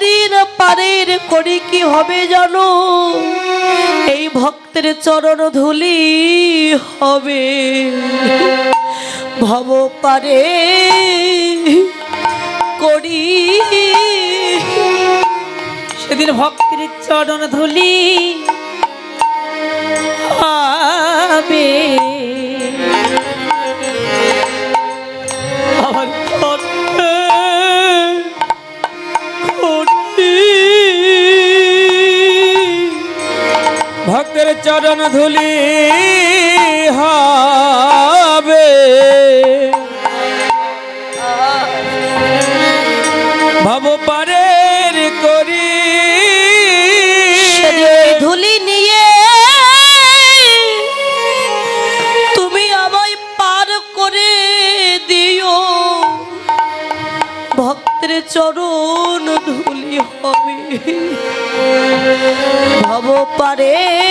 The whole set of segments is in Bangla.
সেদিন পারের করি কি হবে জানো? এই ভক্তের চরণ ধুলি হবে। ভব পারে করি সেদিন ভক্তির চরণ ধুলি হবে। ভক্তের চরণ ধুলি হবে। ভব পারের করি ধুলি নিয়ে তুমি আমায় পার করে দিও। ভক্তের চরণ ধুলি হবে। ভব পারের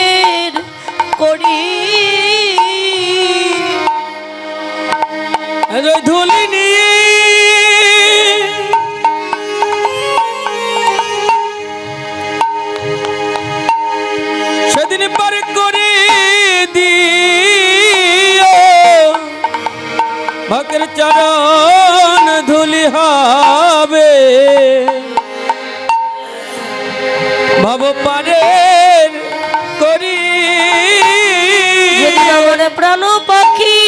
প্রাণ পাখি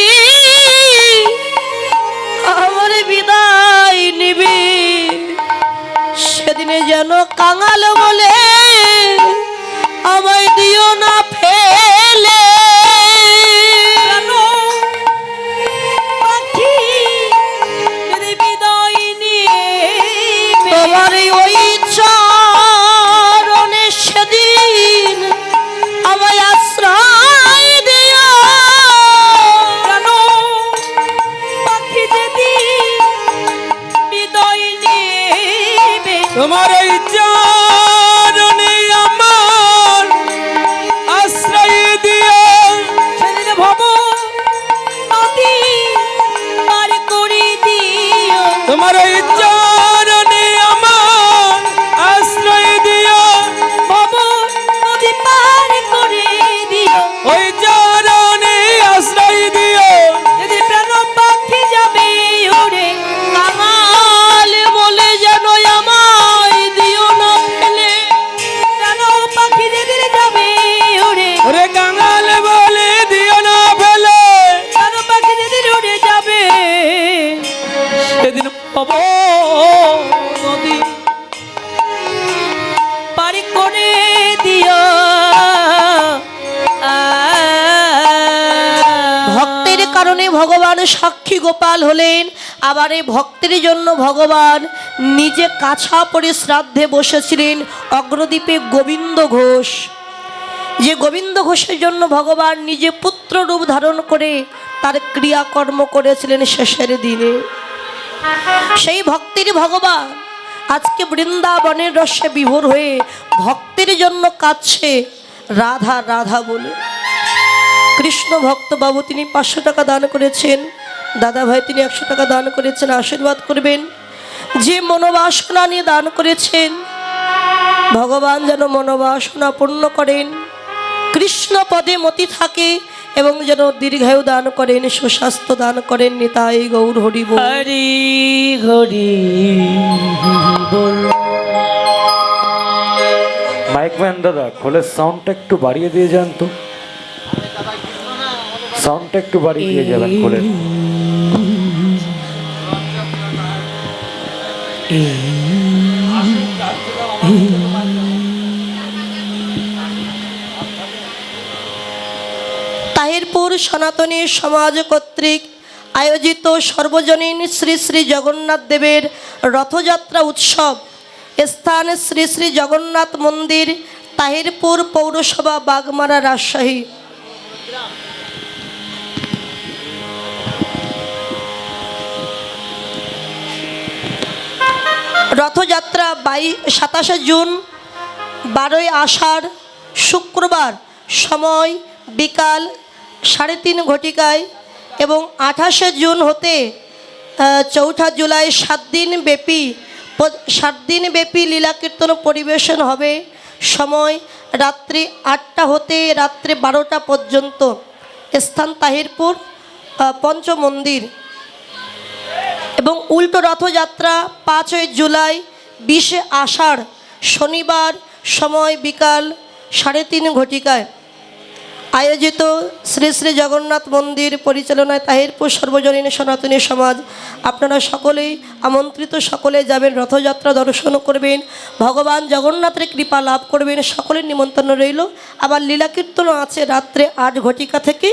আমার বিদায় নিবি। সেদিনে যেন কাঙাল বলে আমায় দিও না ফেলে। ভক্তের জন্য ভগবান নিজে কাছা পরে শ্রাদ্ধে বসেছিলেন অগ্রদ্বীপে গোবিন্দ ঘোষ। যে গোবিন্দ ঘোষের জন্য ভগবান নিজে পুত্র রূপ ধারণ করে তার ক্রিয়াকর্ম করেছিলেন শেষের দিনে। সেই ভক্তির ভগবান আজকে বৃন্দাবনের রসে বিভোর হয়ে ভক্তের জন্য কাঁদছে রাধা রাধা বলে। কৃষ্ণ ভক্ত বাবু, তিনি পাঁচশো টাকা দান করেছেন। দাদা ভাই তিনি একশো টাকা দান করেছেন আশীর্বাদ করবেন। যে মনোবাসনা নিয়ে দান করেছেন ভগবান যেন মনোবাসনা পূর্ণ করেন কৃষ্ণ পদে মতি থাকে এবং যেন দীর্ঘায়ু দান করেন সুস্বাস্থ্য দান করেন নিতাই গৌর হরি বল। হরি হরি বল। মাইক ম্যান দাদা খোলের সাউন্ডটা একটু বাড়িয়ে দিয়ে যান তো। সাউন্ডটা একটু বাড়িয়ে দিয়ে যাবেন খোলের তাহিরপুর সনাতনী সমাজ কর্তৃক আয়োজিত সর্বজনীন শ্রী শ্রী জগন্নাথ দেবের রথযাত্রা উৎসব, স্থান শ্রী শ্রী জগন্নাথ মন্দির, তাহিরপুর পৌরসভা বাগমারা রাজশাহী। রথযাত্রা বাই সাতাশে জুন, বারোই আষাঢ় শুক্রবার, সময় বিকাল সাড়ে তিন ঘটিকায় এবং আঠাশে জুন হতে চৌঠা জুলাই সাত দিন ব্যাপী সাত দিন ব্যাপী লীলা কীর্তন পরিবেশন হবে। সময় রাত্রি আটটা হতে রাত্রি বারোটা পর্যন্ত। স্থান তাহিরপুর পঞ্চমন্দির। এবং উল্টো রথযাত্রা পাঁচই জুলাই, বিশে আষাঢ়, শনিবার সময় বিকাল সাড়ে তিন ঘটিকায়। আয়োজিত শ্রী শ্রী জগন্নাথ মন্দির পরিচালনায় তাহিরপুর সর্বজনীন সনাতনী সমাজ, আপনারা সকলেই আমন্ত্রিত, সকলে যাবেন, রথযাত্রা দর্শন করবেন, ভগবান জগন্নাথের কৃপা লাভ করবেন, সকলের নিমন্ত্রণ রইল। আবার লীলা কীর্তনও আছে রাত্রে আট ঘটিকা থেকে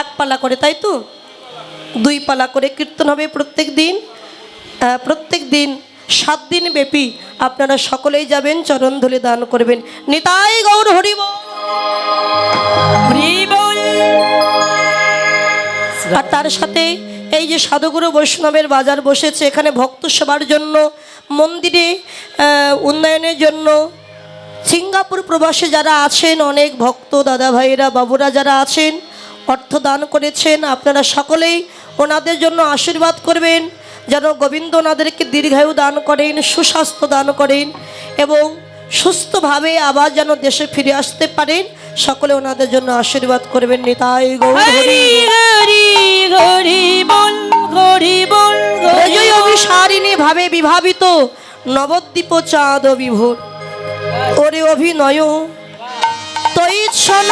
এক পালা করে, তাই তো? দুই পালা করে কীর্তন হবে প্রত্যেক দিন। প্রত্যেক দিন সাত দিন ব্যাপী আপনারা সকলেই যাবেন চরণ ধুলে দান করবেন। নিতাই গৌর হরিব হরি আর তার সাথে এই যে সাধুগুরু বৈষ্ণবের বাজার বসেছে এখানে ভক্ত সেবার জন্য মন্দিরে উন্নয়নের জন্য সিঙ্গাপুর প্রবাসে যারা আছেন অনেক ভক্ত দাদা ভাইরা বাবুরা যারা আছেন অর্থ দান করেছেন। আপনারা সকলেই ওনাদের জন্য আশীর্বাদ করবেন যেন গোবিন্দ ওনাদেরকে দীর্ঘায়ু দান করেন সুস্বাস্থ্য দান করেন এবং সুস্থভাবে আবার যেন দেশে ফিরে আসতে পারেন। সকলে ওনাদের জন্য আশীর্বাদ করবেন। নিতাই অভিসারিণী ভাবে বিভাবিত নবদ্বীপ চাঁদ বিভোর ওরে অভিনয়। তৈচ্ছন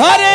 ধরে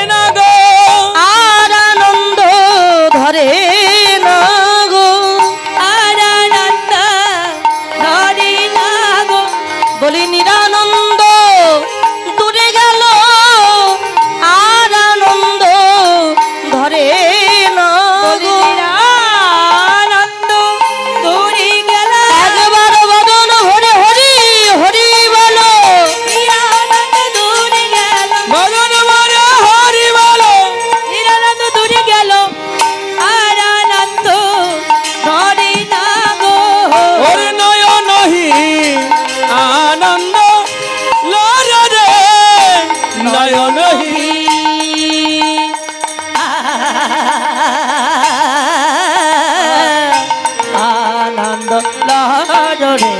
লহরে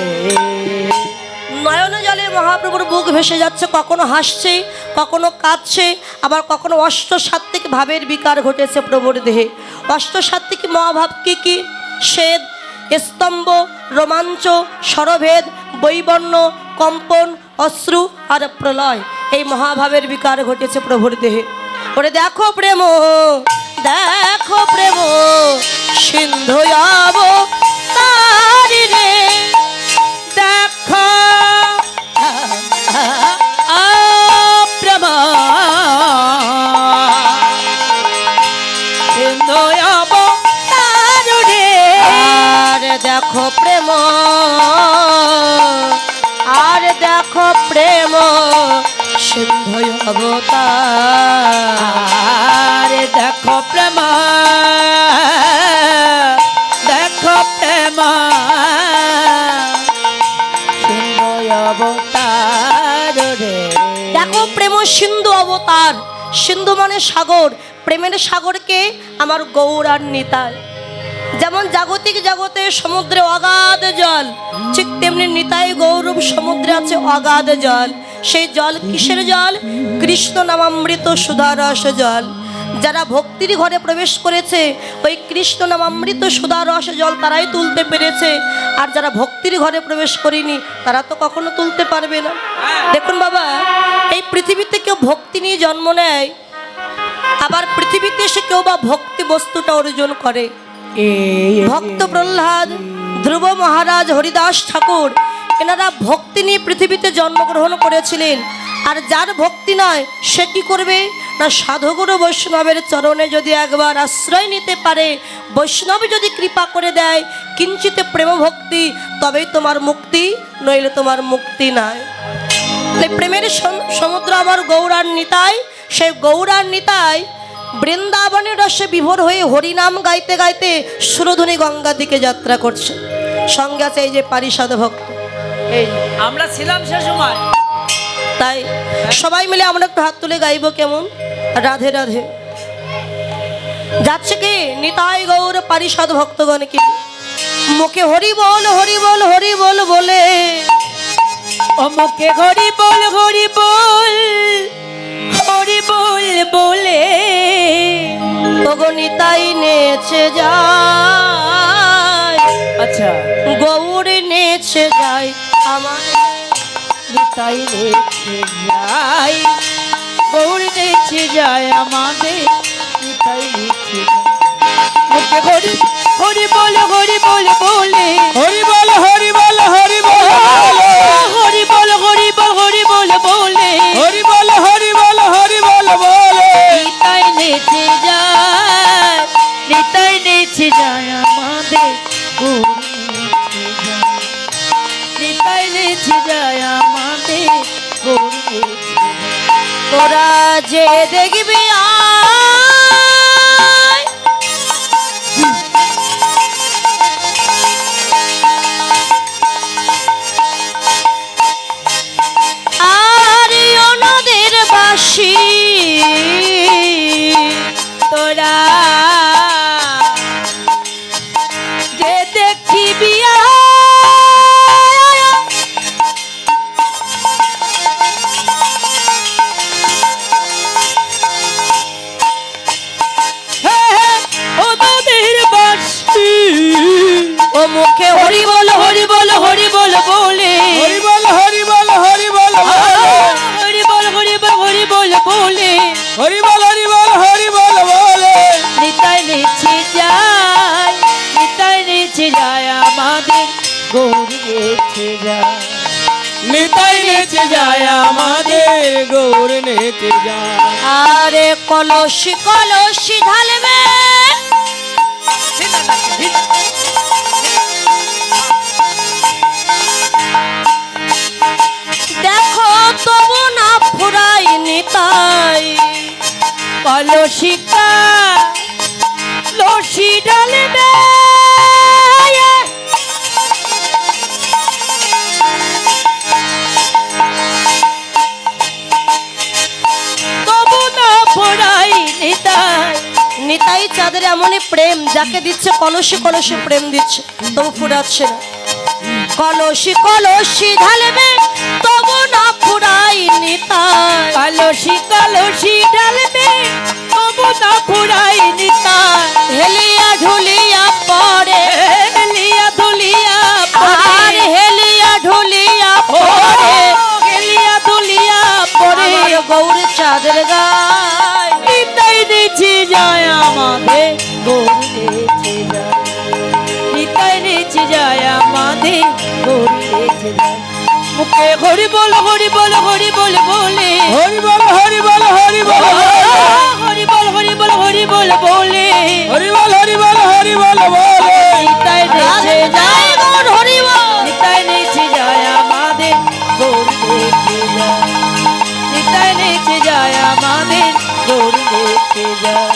নয়ন জলে মহাপ্রভুর বুক ভেসে যাচ্ছে, কখনো হাসছে, কখনো কাঁদছে, আবার কখনো অষ্টসাত্ত্বিক ভাবের বিকার ঘটেছে প্রভুর দেহে। অষ্টসাত্ত্বিক মহাভাব কি কি? শ্বেদ স্তম্ভ, রোমাঞ্চ, স্বরভেদ, বৈবর্ণ, কম্পন, অশ্রু আর প্রলয়, এই মহাভাবের বিকার ঘটেছে প্রভুর দেহে। ওরে দেখো প্রেম দেখো প্রেম, সিন্ধু দেখো প্রমা। আর দেখো প্রেম। সিন্ধু অবতার। সিন্ধু সাগর, প্রেমের সাগরকে আমার গৌরার নিতাই যেমন জাগতিক জগতে সমুদ্রে অগাধ জল, ঠিক তেমনি নিতাই গৌরব সমুদ্রে আছে অগাধ জল। সেই জল কিসের জল? কৃষ্ণ নামামৃত সুধারস জল। যারা ভক্তির ঘরে প্রবেশ করেছে, ওই কৃষ্ণ নামামৃত সুধারস জল তারাই তুলতে পেরেছে। আর যারা ভক্তির ঘরে প্রবেশ করেনি, তারা তো কখনো তুলতে পারবে না। দেখুন বাবা, এই পৃথিবীতে কেউ ভক্তি নিয়ে জন্ম নেয়, আবার পৃথিবীতে এসে কেউ বা ভক্তি বস্তুটা অর্জন করে। ভক্ত প্রহ্লাদ, ধ্রুব মহারাজ, হরিদাস ঠাকুর, এনারা ভক্তি নিয়ে পৃথিবীতে জন্মগ্রহণ করেছিলেন। আর যার ভক্তি নয়, সে কি করবে? না সাধুগুরু বৈষ্ণবের চরণে যদি একবার আশ্রয় নিতে পারে, বৈষ্ণব যদি কৃপা করে দেয়, কিঞ্চিতে প্রেম ভক্তি তবেই তোমার মুক্তি, নইলে তোমার মুক্তি নাই। প্রেমের সম- সমুদ্র আমার গৌরার নিতাই, সেই গৌরার নিতাই বৃন্দাবনের রসে বিভোর হয়ে হরিনাম গাইতে গাইতে সুরধুনী গঙ্গা দিকে যাত্রা করছে। সঙ্গে আছে এই যে পারিষদ ভক্ত। এই, আমরা ছিলাম সে সময়। তাই সবাই মিলে আমরা একটু হাত তুলে গাইব কেমন? রাধে রাধে। যাচ্ছে কি? নিতাই গৌর পারিষদ ভক্তগণ কি? মুখে হরি বল হরি বল হরি বল বলে। অমুকে হরি বল হরি বল হরি বল বলে। ওগো নিতাই নেচে যায়। আচ্ছা। গৌর নেচে যায় আমার নিতাই নেচে যায় গৌর নেচে যায় আমাদের নিতাই নেচে যায় হরি হরি বল হরি বল বলে হরি বল হরি বল হরি বল হরি বল হরি বল হরি বল বলে হরি বল হরি বল হরি বল বলে যে দেখবি আয় কলসি কলসি ঢালবে। দেখো তবু না ফুরাই নিতাই কলসিকা এমনই প্রেম যাকে দিচ্ছে কলসি কলসি প্রেম দিচ্ছে। তবু ফুরাচ্ছে না। কলসি কলসি ঢালবে তবু না ফুরাই নিতাই কলসি কলসি ডালবে তবু না পড়াই নিতাই হেলিয়া ঢুলিয়া পড়ে। হেলিয়া আর পড়ে। হেলিয়া ঢুলিয়া নেচে যায় মুখে হরি বল হরি বল হরি বল বলে। হরি বল হরি বল হরি বল হরি বল হরি বল হরি বল বলে। হরি বল হরি বল হরি বল বলে। নিতাই নেচে যায়। গৌর হরিব নিতাই নেচে যায় আমাদের গৌরী নেচে যায়। নিতাই নেচে যায় আমাদের গৌরী নেচে যায়।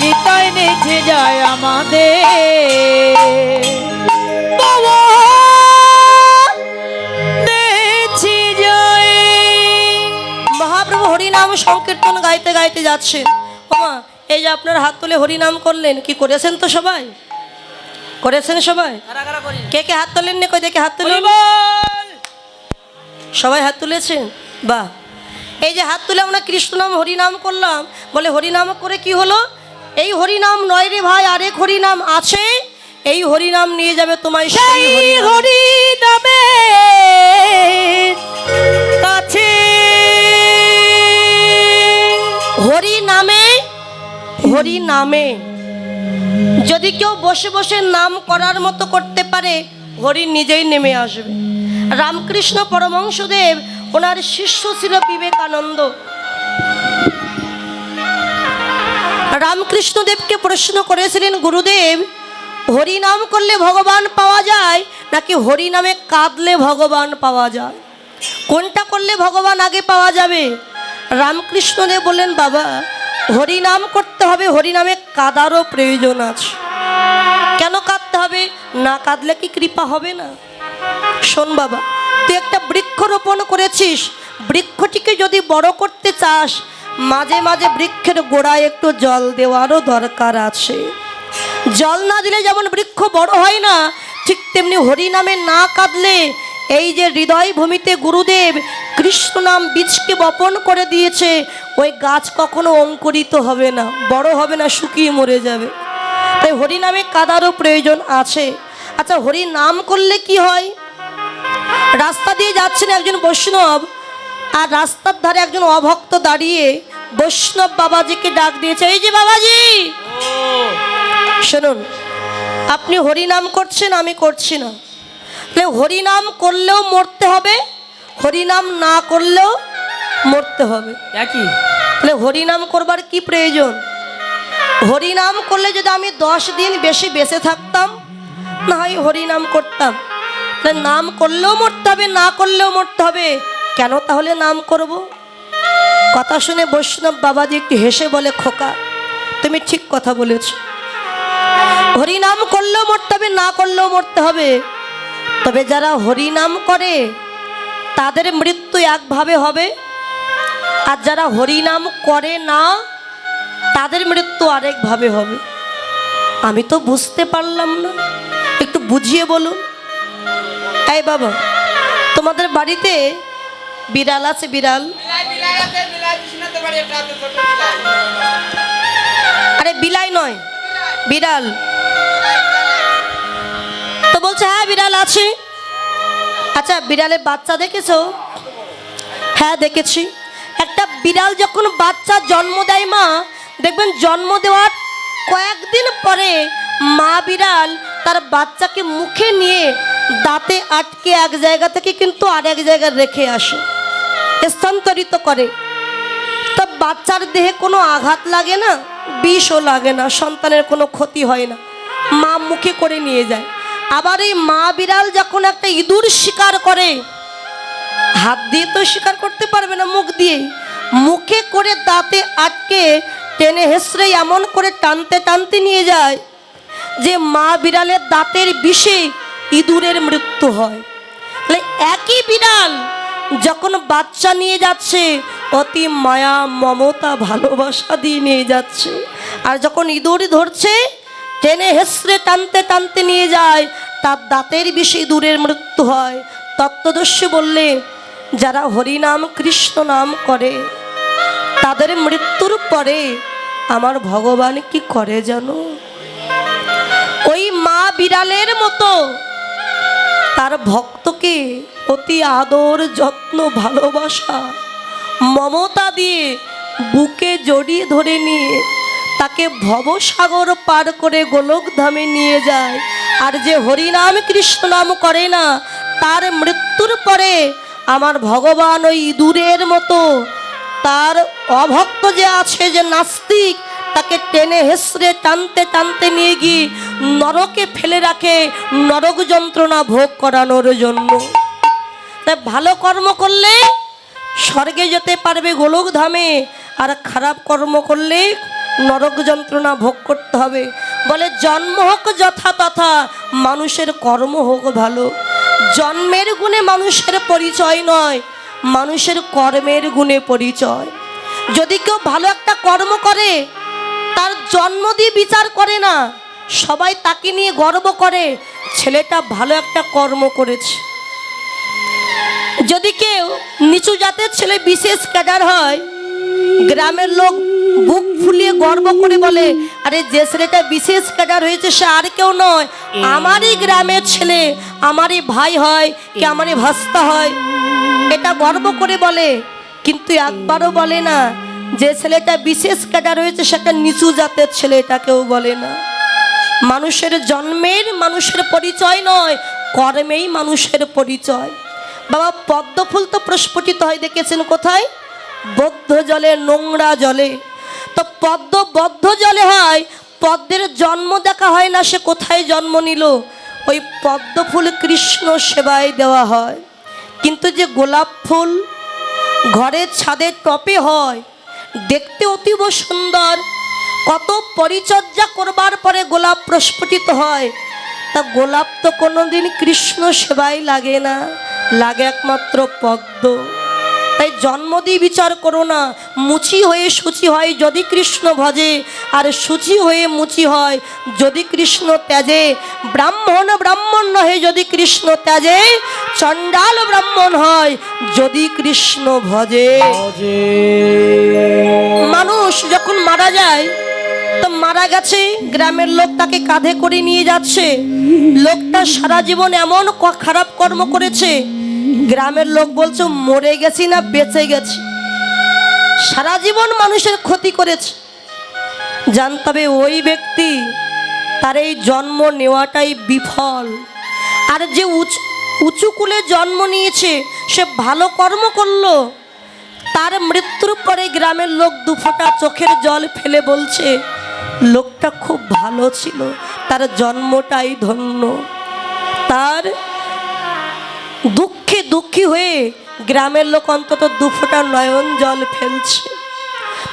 নিতাই নেচে যায় আমাদের। সংকীর্তন গাইতে গাইতে যাচ্ছেন ওমা এই যে আপনার হাত তুলে হরিনাম করলেন কি করেছেন তো সবাই? করেছেন সবাই? কে কে হাত তোলেন নি কই দেখে হাত তুলুন। সবাই হাত তুলেছেন? বাহ। এই যে হাত তুলে আমরা কৃষ্ণ নাম হরিনাম করলাম বলে হরিনাম করে কি হলো? এই হরিনাম নয় রে ভাই আরেক হরিনাম আছে। এই হরিনাম নিয়ে যাবে তোমায় সেই। হরি নামে কাছে হরি নামে হরি নামে। যদি কেউ বসে বসে নাম করার মতো করতে পারে, হরি নিজেই নেমে আসবে। রামকৃষ্ণ পরমংশদেব ওনার শিষ্য ছিল বিবেকানন্দ। রামকৃষ্ণদেবকে প্রশ্ন করেছিলেন, গুরুদেব, হরি নাম করলে ভগবান পাওয়া যায়, নাকি হরি নামে কাঁদলে ভগবান পাওয়া যায়? কোনটা করলে ভগবান আগে পাওয়া যাবে? রামকৃষ্ণদেব বললেন, বাবা হরি নাম করতে হবে হরি নামে কাদারও প্রয়োজন আছে। কেন কাঁদতে হবে? না কাঁদলে কি কৃপা হবে না? শোন বাবা, তুই একটা বৃক্ষরোপণ করেছিস। বৃক্ষটিকে যদি বড় করতে চাস, মাঝে মাঝে বৃক্ষের গোড়ায় একটু জল দেওয়ারও দরকার আছে। জল না দিলে যেমন বৃক্ষ বড় হয় না, ঠিক তেমনি হরিনামে না কাঁদলে এই যে হৃদয় ভূমিতে গুরুদেব কৃষ্ণ নাম বীজকে বপন করে দিয়েছে ওই গাছ কখনো অঙ্কুরিত হবে না বড় হবে না শুকিয়ে মরে যাবে। তাই হরিনামে কাদারও প্রয়োজন আছে। আচ্ছা হরি নাম করলে কি হয়? রাস্তা দিয়ে যাচ্ছেন একজন বৈষ্ণব আর রাস্তার ধারে একজন অভক্ত দাঁড়িয়ে বৈষ্ণব বাবাজিকে ডাক দিয়েছে এই যে বাবাজি! শুনুন আপনি হরিনাম করছেন আমি করছি না। তাহলে হরিনাম করলেও মরতে হবে হরিনাম না করলেও মরতে হবে। একই। তাহলে হরিনাম করবার কি প্রয়োজন? হরিনাম করলে যদি আমি দশ দিন বেশি বেঁচে থাকতাম না হয় হরিনাম করতাম তাহলে নাম করলেও মরতে হবে না করলেও মরতে হবে কেন তাহলে নাম করব? কথা শুনে বৈষ্ণব বাবাজি একটু হেসে বলে খোকা তুমি ঠিক কথা বলেছ। হরিনাম করলেও মরতে হবে না করলেও মরতে হবে তবে যারা হরিনাম করে, তাদের মৃত্যু একভাবে হবে। আর যারা হরিনাম করে না, তাদের মৃত্যু আরেকভাবে হবে। আমি তো বুঝতে পারলাম না। একটু বুঝিয়ে বলুন এই বাবা, তোমাদের বাড়িতে বিড়াল আছে বিড়াল? আরে বিলাই নয়, বিড়াল। বলছে হ্যাঁ বিড়াল আছে। আচ্ছা বিড়ালের বাচ্চা দেখেছ? হ্যাঁ দেখেছি। একটা বিড়াল যখন বাচ্চা জন্ম দেয় মা, দেখবেন জন্ম দেওয়ার কয়েকদিন পরে মা বিড়াল তার বাচ্চাকে মুখে নিয়ে দাঁতে আটকে এক জায়গা থেকে কিন্তু আরেক জায়গায় রেখে আসে, স্থানান্তরিত করে। তা বাচ্চার দেহে কোনো আঘাত লাগে না, বিষও লাগে না, সন্তানের কোনো ক্ষতি হয় না। মা মুখে করে নিয়ে যায়। আবার এই মা বিড়াল যখন একটা ইঁদুর শিকার করে, হাত দিয়ে তো শিকার করতে পারবে না মুখ দিয়ে, মুখে করে দাঁতে আটকে টেনে হেসড়ে এমন করে টানতে টানতে নিয়ে যায় যে মা বিড়ালের দাঁতের বিষে ইঁদুরের মৃত্যু হয়। তাহলে একই বিড়াল যখন বাচ্চা নিয়ে যাচ্ছে, অতি মায়া, মমতা, ভালোবাসা দিয়ে নিয়ে যাচ্ছে। আর যখন ইঁদুর ধরছে টেনে হেসড়ে টানতে টানতে নিয়ে যায়। তার দাঁতের বেশি দূরের মৃত্যু হয়। তত্ত্বদর্শী বললে, যারা হরিনাম কৃষ্ণ নাম করে, তাদের মৃত্যুর পরে আমার ভগবান কি করে জানো? ওই মা বিড়ালের মতো তার ভক্তকে অতি আদর, যত্ন, ভালোবাসা, মমতা দিয়ে বুকে জড়িয়ে ধরে নিয়ে তাকে ভবসাগর পার করে গোলকধামে নিয়ে যায়। আর যে হরিনাম কৃষ্ণ নাম করে না, তার মৃত্যুর পরে আমার ভগবান ওই ইঁদুরের মতো, তার অভক্ত যে আছে যে নাস্তিক, তাকে টেনে হেসড়ে টানতে টানতে নিয়ে গিয়ে নরকে ফেলে রাখে, নরক যন্ত্রণা ভোগ করানোর জন্য। তাই ভালো কর্ম করলে স্বর্গে যেতে পারবে গোলক ধামে আর খারাপ কর্ম করলে নরক যন্ত্রণা ভোগ করতে হবে। বলে জন্ম হোক যথা তথা, মানুষের কর্ম হোক ভালো। জন্মের গুণে মানুষের পরিচয় নয়, মানুষের কর্মের গুণে পরিচয়। যদি কেউ ভালো একটা কর্ম করে, তার জন্ম দিয়ে বিচার করে না, সবাই তাকে নিয়ে গর্ব করে, ছেলেটা ভালো একটা কর্ম করেছে। যদি কেউ নিচু জাতের ছেলে বিশেষ ক্যাডার হয় গ্রামের লোক বুক ফুলিয়ে গর্ব করে বলে, আরে যে ছেলেটা বিশেষ ক্যাডার হয়েছে, সে আর কেউ নয়। আমারই গ্রামের ছেলে, আমারই ভাই হয়, কি আমারই ভাস্তা হয়। এটা গর্ব করে বলে, কিন্তু একবারও বলে না, যে ছেলেটা বিশেষ ক্যাডার হয়েছে, সেটা নিচু জাতের ছেলে, এটা কেউ বলে না। মানুষের জন্মের মানুষের পরিচয় নয়, কর্মেই মানুষের পরিচয়। বাবা পদ্ম ফুল তো প্রস্ফুটিত হয়, দেখেছেন কোথায়? বদ্ধ জলে, নোংরা জলে। তো পদ্ম বদ্ধ জলে হয়, পদ্মের জন্ম দেখা হয় না, সে কোথায় জন্ম নিল? ওই পদ্ম ফুল কৃষ্ণ সেবায় দেওয়া হয়। কিন্তু যে গোলাপ ফুল ঘরের ছাদের টপে হয়, দেখতে অতীব সুন্দর। কত পরিচর্যা করবার পরে গোলাপ প্রস্ফুটিত হয়। তা গোলাপ তো কোনোদিন কৃষ্ণ সেবায় লাগে না, লাগে একমাত্র পদ্ম। তাই জন্ম দিয়ে বিচার করো না। মুচি হয়ে সূচি হয় যদি কৃষ্ণ ভজে আর সূচি হয়ে মুচি হয় যদি কৃষ্ণ ত্যাজে। ব্রাহ্মণ ব্রাহ্মণ নহে যদি কৃষ্ণ ত্যাজে চণ্ডাল ব্রাহ্মণ হয় যদি কৃষ্ণ ভজে। মানুষ যখন মারা যায় তো মারা গেছে গ্রামের লোক তাকে কাঁধে করে নিয়ে যাচ্ছে। লোকটা সারা জীবন এমন ক- খারাপ কর্ম করেছে গ্রামের লোক বলছে, মরে গেছি না, বেঁচে গেছি। সারা জীবন মানুষের ক্ষতি করেছে। জানতে হবে ওই ব্যক্তি তার এই জন্ম নেওয়াটাই বিফল। আর যে উঁচু উঁচু কুলে জন্ম নিয়েছে, সে ভালো কর্ম করল। তার মৃত্যুর পরে গ্রামের লোক দুফোঁটা চোখের জল ফেলে বলছে, লোকটা খুব ভালো ছিল, তার জন্মটাই ধন্য। তার দুঃখে দুঃখী হয়ে গ্রামের লোক অন্তত দুফোঁটা নয়ন জল ফেলছে।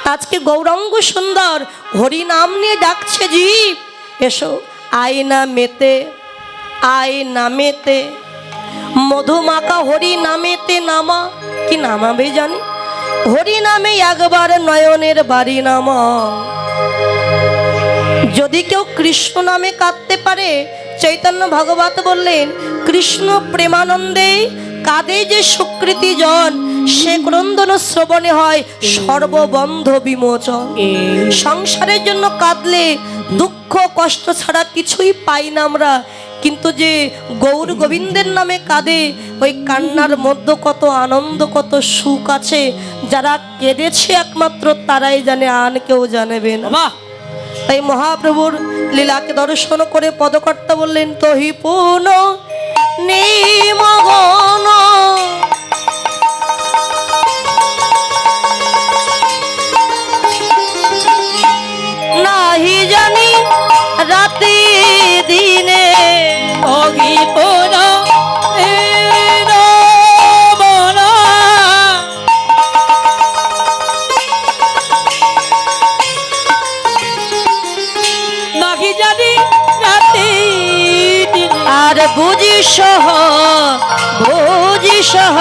আজকে গৌরাঙ্গ সুন্দর হরি নাম নিয়ে ডাকছে, জীব। এসো আয় না মেতে আয় নামেতে মধুমাকা হরি নামেতে নামা। কি নামাবে জানি? হরি নামে একবার নয়নের বাড়ি নামা। যদি কেউ কৃষ্ণ নামে কাঁদতে পারে, চৈতন্য ভগবত বললেন, কৃষ্ণ প্রেমানন্দে কাঁদে যে সুকৃতি জন সে ক্রন্দন শ্রবণে হয় সর্ববন্ধ বিমোচন। সংসারের জন্য কাঁদলে দুঃখ কষ্ট ছাড়া কিছুই পাই না আমরা। কিন্তু যে গৌর গোবিন্দের নামে কাঁদে ওই কান্নার মধ্যে কত আনন্দ কত সুখ আছে। যারা কেঁদেছে একমাত্র তারাই জানে আন কেউ জানেবে না। বাবা! তাই মহাপ্রভুর লীলাকে দর্শন করে পদকর্তা বললেন তহি পুন নিমগন সহ বুঝি সহ,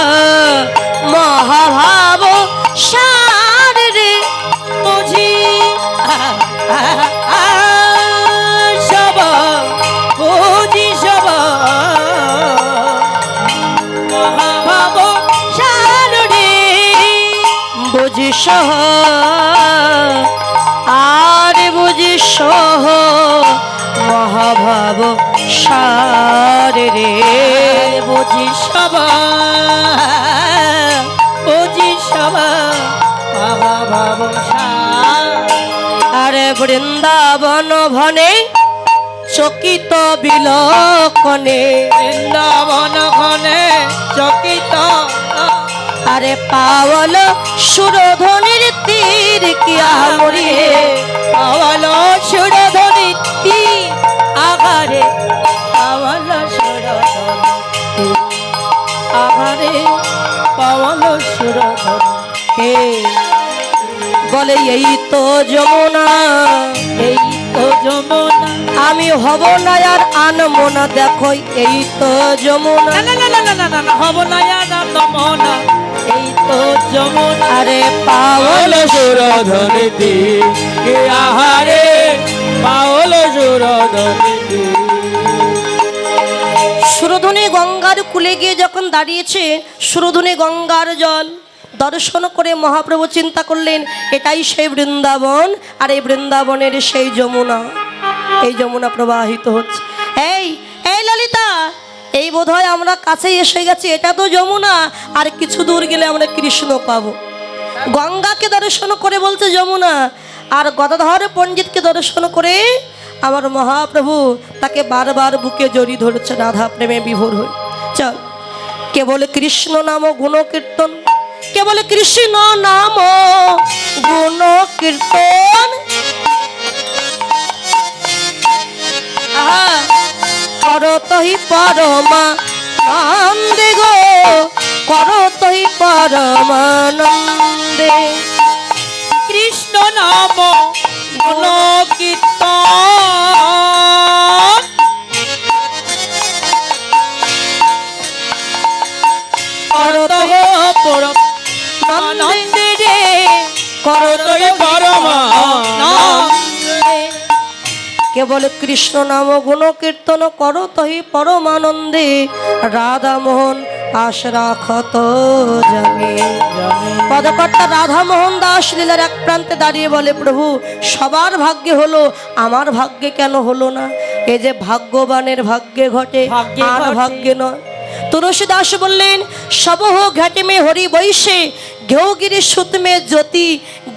মহাভাব সার রে বুঝি। সব বুঝি সব মহাভাব সারণে বুঝি সহ। আর বুঝি সহ, মহাভাব সার রে বুঝি সব বুঝি সব মহাভাব আরে বৃন্দাবন ভনে চকিত বিলকনে। বৃন্দাবন ঘনে চকিত আরে পাওয়াল সুরধনির তীর কি আমরিয়ে পাওয়াল সুরধরি রে পাওয়ালো সুরধর হে বলে এই তো যমুনা এই তো যমুনা আমি হব না আর আনব না দেখো এই তো যমুনা। হব না এই তো যমুনা। আরে পাওয়ালো সুরধনীতি আহারে পাওয়ালো সুরধনীতি সুরধনী গঙ্গার কুলে গিয়ে যখন দাঁড়িয়েছে, সুরধনে গঙ্গার জল, দর্শন করে মহাপ্রভু চিন্তা করলেন, এটাই সেই বৃন্দাবন, আর এই বৃন্দাবনের সেই যমুনা। এই যমুনা প্রবাহিত হচ্ছে। এই এই ললিতা, এই বোধহয় আমরা কাছে এসে গেছি। এটা তো যমুনা, আর কিছু দূর গেলে আমরা কৃষ্ণ পাবো। গঙ্গাকে দর্শন করে বলছে যমুনা, আর গদাধর পণ্ডিতকে দর্শন করে আমার মহাপ্রভু তাকে বারবার বুকে জড়ি ধরেছে রাধা প্রেমে বিভোর হয়ে। চল। কেবল কৃষ্ণ নাম গুণ কীর্তন কেবল কৃষ্ণ নাম গুণ কীর্তন করতহি পরমা নন্দে গো করতহি পরমানন্দে। কৃষ্ণ নাম গুণ কীর্তন কেবল কৃষ্ণ নাম গুণ কীর্তন কর তহি পরমানন্দে। রাধা মোহন আশ রাখত পদকর্তা রাধা মোহন দাস লীলার এক প্রান্তে দাঁড়িয়ে বলে প্রভু সবার ভাগ্যে হলো আমার ভাগ্যে কেন হলো না? এই যে ভাগ্যবানের ভাগ্যে ঘটে ভাগ্যে আর ভাগ্যে নয়। তুলসী দাস বললেন সবহ ঘাটে মে হরি বৈশে ঘেউগিরি সুত মে জ্যোতি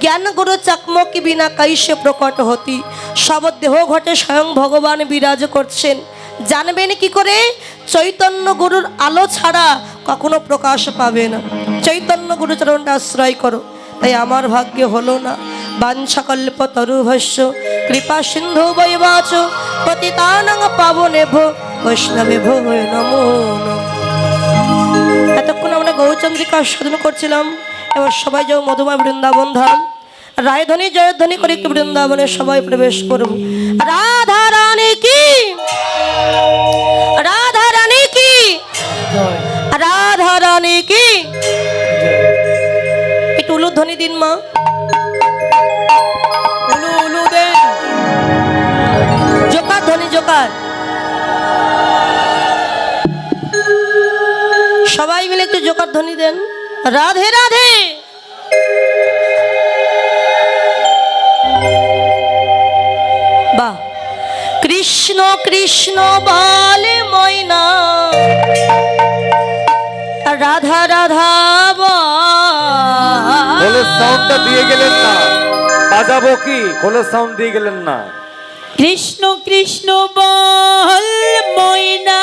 জ্ঞান গুরু চাকমকি বিনা কাইসে প্রকট হতি। সব দেহ ঘটে স্বয়ং ভগবান বিরাজ করছেন। জানবেন কি করে? চৈতন্য গুরুর আলো ছাড়া কখনো প্রকাশ পাবে না। চৈতন্য গুরুচরণটা আশ্রয় করো। তাই আমার ভাগ্যে হলো না। বাঞ্ছাকল্প তরুভস্য কৃপা সিন্ধু বৈবাচ, পতিতানং পাবনে ভো, বৈষ্ণবে ভো নমো। এতক্ষণ আমরা গৌরচন্দ্রিকা সাধন করছিলাম। এবার সবাই যাও মধুময় বৃন্দাবন ধাম রায়ধ্বনি জয়ধ্বনি করে একটু বৃন্দাবনে সবাই প্রবেশ করব রাধা রানী কি? রাধা রানী কি? রাধা রানী কি? একটু উলুধ্বনি দিন মা। উলু উলু দেন। জোকার ধ্বনি জোকার। সবাই মিলে একটু জোকার ধ্বনি দেন। রাধে রাধে। বাহ। কৃষ্ণ কৃষ্ণ বলে ময়না। রাধা রাধা খোলের সাউন্ডটা দিয়ে গেলেন না। বাজাবো কি? খোলের সাউন্ড দিয়ে গেলেন না। কৃষ্ণ কৃষ্ণ বল ময়না।